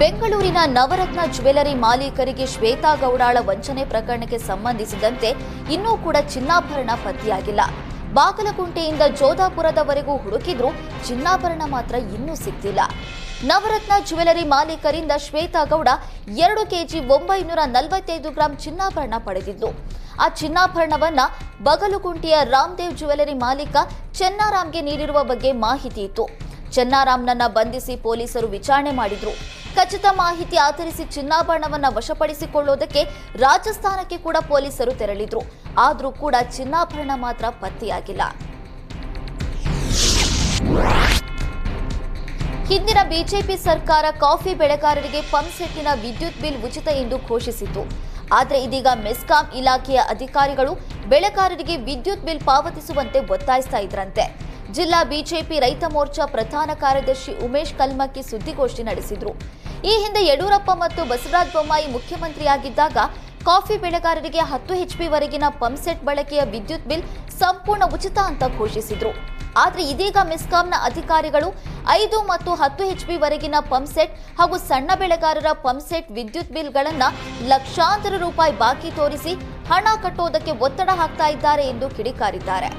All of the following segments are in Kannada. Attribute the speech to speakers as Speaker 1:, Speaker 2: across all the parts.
Speaker 1: ಬೆಂಗಳೂರಿನ ನವರತ್ನ ಜ್ಯುವೆಲರಿ ಮಾಲೀಕರಿಗೆ ಶ್ವೇತಾ ಗೌಡಾಳ ವಂಚನೆ ಪ್ರಕರಣಕ್ಕೆ ಸಂಬಂಧಿಸಿದಂತೆ ಇನ್ನೂ ಕೂಡ ಚಿನ್ನಾಭರಣ ಪತ್ತೆಯಾಗಿಲ್ಲ. ಬಾಗಲಕುಂಟೆಯಿಂದ ಜೋಧಾಪುರದವರೆಗೂ ಹುಡುಕಿದ್ರೂ ಚಿನ್ನಾಭರಣ ಮಾತ್ರ ಇನ್ನೂ ಸಿಕ್ತಿಲ್ಲ ನವರತ್ನ ಜ್ಯುವೆಲರಿ ಮಾಲೀಕರಿಂದ ಶ್ವೇತಾ ಗೌಡ ಎರಡು ಕೆಜಿ ಒಂಬೈನೂರ ನಲವತ್ತೈದು ಗ್ರಾಂ ಚಿನ್ನಾಭರಣ ಪಡೆದಿದ್ದು. ಆ ಚಿನ್ನಾಭರಣವನ್ನ ಬಗಲುಕುಂಟಿಯ ರಾಮದೇವ್ ಜ್ಯುವೆಲರಿ ಮಾಲೀಕ ಚೆನ್ನಾರಾಮ್ಗೆ ನೀಡಿರುವ ಬಗ್ಗೆ ಮಾಹಿತಿ ಇತ್ತು. ಚೆನ್ನಾರಾಮ್ನನ್ನ ಬಂಧಿಸಿ ಪೊಲೀಸರು ವಿಚಾರಣೆ ಮಾಡಿದ್ರು. ಖಚಿತ ಮಾಹಿತಿ ಆಧರಿಸಿ ಚಿನ್ನಾಭರಣವನ್ನ ವಶಪಡಿಸಿಕೊಳ್ಳುವುದಕ್ಕೆ ರಾಜಸ್ಥಾನಕ್ಕೆ ಕೂಡ ಪೊಲೀಸರು ತೆರಳಿದ್ರು. ಆದರೂ ಕೂಡ ಚಿನ್ನಾಭರಣ ಮಾತ್ರ ಪತ್ತೆಯಾಗಿಲ್ಲ. ಹಿಂದಿನ ಬಿಜೆಪಿ ಸರ್ಕಾರ ಕಾಫಿ ಬೆಳೆಗಾರರಿಗೆ ಪಂಪ್ಸೆಟ್ನ ವಿದ್ಯುತ್ ಬಿಲ್ ಉಚಿತ ಎಂದು ಘೋಷಿಸಿತು ಆದರೆ ಇದೀಗ ಮೆಸ್ಕಾಂ ಇಲಾಖೆಯ ಅಧಿಕಾರಿಗಳು ಬೆಳೆಗಾರರಿಗೆ ವಿದ್ಯುತ್ ಬಿಲ್ ಪಾವತಿಸುವಂತೆ ಒತ್ತಾಯಿಸ್ತಾ ಇದ್ರಂತೆ. ಜಿಲ್ಲಾ ಬಿಜೆಪಿ ರೈತ ಮೋರ್ಚಾ ಪ್ರಧಾನ ಕಾರ್ಯದರ್ಶಿ ಉಮೇಶ್ ಕಲ್ಮಕ್ಕಿ ಸುದ್ದಿಗೋಷ್ಠಿ ನಡೆಸಿದ್ರು. ಈ ಹಿಂದೆ ಯಡಿಯೂರಪ್ಪ ಮತ್ತು ಬಸವರಾಜ ಬೊಮ್ಮಾಯಿ ಮುಖ್ಯಮಂತ್ರಿಯಾಗಿದ್ದಾಗ ಕಾಫಿ ಬೆಳೆಗಾರರಿಗೆ ಹತ್ತು ಎಚ್ಪಿ ವರೆಗಿನ ಪಂಪ್ಸೆಟ್ ಬಳಕೆಯ ವಿದ್ಯುತ್ ಬಿಲ್ ಸಂಪೂರ್ಣ ಉಚಿತ ಅಂತ ಘೋಷಿಸಿದ್ರು. ಆದರೆ ಇದೀಗ ಮೆಸ್ಕಾಂನ ಅಧಿಕಾರಿಗಳು ಐದು ಮತ್ತು ಹತ್ತು ಎಚ್ಪಿ ವರೆಗಿನ ಪಂಪ್ಸೆಟ್ ಹಾಗೂ ಸಣ್ಣ ಬೆಳೆಗಾರರ ಪಂಪ್ಸೆಟ್ ವಿದ್ಯುತ್ ಬಿಲ್ಗಳನ್ನು ಲಕ್ಷಾಂತರ ರೂಪಾಯಿ ಬಾಕಿ ತೋರಿಸಿ ಹಣ ಕಟ್ಟುವುದಕ್ಕೆ ಒತ್ತಡ ಹಾಕ್ತಾ ಇದ್ದಾರೆ ಎಂದು ಕಿಡಿಕಾರಿದ್ದಾರೆ.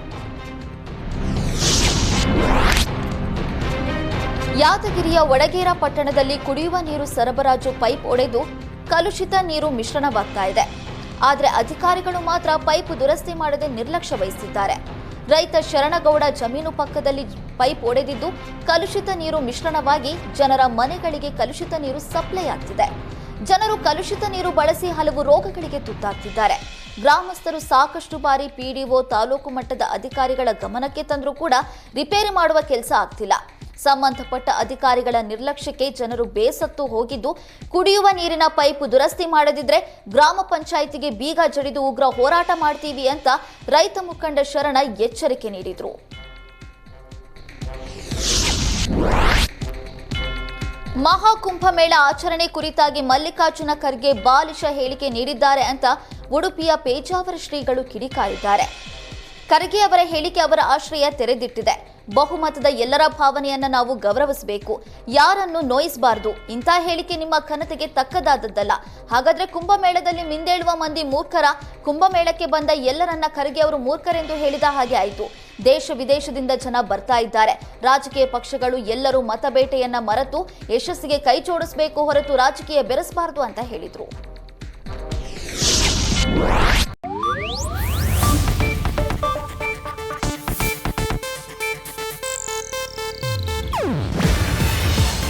Speaker 1: ಯಾದಗಿರಿಯ ಒಡಗೇರ ಪಟ್ಟಣದಲ್ಲಿ ಕುಡಿಯುವ ನೀರು ಸರಬರಾಜು ಪೈಪ್ ಒಡೆದು ಕಲುಷಿತ ನೀರು ಮಿಶ್ರಣವಾಗ್ತಾ ಇದೆ. ಆದರೆ ಅಧಿಕಾರಿಗಳು ಮಾತ್ರ ಪೈಪ್ ದುರಸ್ತಿ ಮಾಡದೆ ನಿರ್ಲಕ್ಷ್ಯ ವಹಿಸಿದ್ದಾರೆ. ರೈತ ಶರಣಗೌಡ ಜಮೀನು ಪಕ್ಕದಲ್ಲಿ ಪೈಪ್ ಒಡೆದಿದ್ದು ಕಲುಷಿತ ನೀರು ಮಿಶ್ರಣವಾಗಿ ಜನರ ಮನೆಗಳಿಗೆ ಕಲುಷಿತ ನೀರು ಸಪ್ಲೈ ಆಗ್ತಿದೆ. ಜನರು ಕಲುಷಿತ ನೀರು ಬಳಸಿ ಹಲವು ರೋಗಗಳಿಗೆ ತುತ್ತಾಗ್ತಿದ್ದಾರೆ. ಗ್ರಾಮಸ್ಥರು ಸಾಕಷ್ಟು ಬಾರಿ ಪಿಡಿಒ ತಾಲೂಕು ಮಟ್ಟದ ಅಧಿಕಾರಿಗಳ ಗಮನಕ್ಕೆ ತಂದರೂ ಕೂಡ ರಿಪೇರಿ ಮಾಡುವ ಕೆಲಸ ಆಗ್ತಿಲ್ಲ. ಸಂಬಂಧಪಟ್ಟ ಅಧಿಕಾರಿಗಳ ನಿರ್ಲಕ್ಷ್ಯಕ್ಕೆ ಜನರು ಬೇಸತ್ತು ಹೋಗಿದ್ದು, ಕುಡಿಯುವ ನೀರಿನ ಪೈಪ್ ದುರಸ್ತಿ ಮಾಡದಿದ್ರೆ ಗ್ರಾಮ ಪಂಚಾಯಿತಿಗೆ ಬೀಗ ಜಡಿದು ಉಗ್ರ ಹೋರಾಟ ಮಾಡ್ತೀವಿ ಅಂತ ರೈತ ಮುಖಂಡ ಶರಣ ಎಚ್ಚರಿಕೆ ನೀಡಿದರು. ಮಹಾಕುಂಭಮೇಳ ಆಚರಣೆ ಕುರಿತಾಗಿ ಮಲ್ಲಿಕಾರ್ಜುನ ಖರ್ಗೆ ಬಾಲಿಶ ಹೇಳಿಕೆ ನೀಡಿದ್ದಾರೆ ಅಂತ ಉಡುಪಿಯ ಪೇಜಾವರ ಶ್ರೀಗಳು ಕಿಡಿಕಾರಿದ್ದಾರೆ. ಖರ್ಗೆ ಅವರ ಹೇಳಿಕೆ ಅವರ ಆಶ್ರಯ ತೆರೆದಿಟ್ಟಿದೆ. ಬಹುಮತದ ಎಲ್ಲರ ಭಾವನೆಯನ್ನ ನಾವು ಗೌರವಿಸಬೇಕು. ಯಾರನ್ನು ನೋಯಿಸಬಾರದು. ಇಂಥ ಹೇಳಿಕೆ ನಿಮ್ಮ ಘನತೆಗೆ ತಕ್ಕದಾದದ್ದಲ್ಲ. ಹಾಗಾದ್ರೆ ಕುಂಭಮೇಳದಲ್ಲಿ ಮಿಂದೇಳುವ ಮಂದಿ ಮೂರ್ಖರ ಕುಂಭಮೇಳಕ್ಕೆ ಬಂದ ಎಲ್ಲರನ್ನ ಖರ್ಗೆ ಅವರು ಮೂರ್ಖರೆಂದು ಹೇಳಿದ ಹಾಗೆ ಆಯಿತು. ದೇಶ ವಿದೇಶದಿಂದ ಜನ ಬರ್ತಾ ಇದ್ದಾರೆ. ರಾಜಕೀಯ ಪಕ್ಷಗಳು ಎಲ್ಲರೂ ಮತಬೇಟೆಯನ್ನ ಮರೆತು ಯಶಸ್ಸಿಗೆ ಕೈ ಜೋಡಿಸಬೇಕು ಹೊರತು ರಾಜಕೀಯ ಬೆರೆಸಬಾರದು ಅಂತ ಹೇಳಿದ್ರು.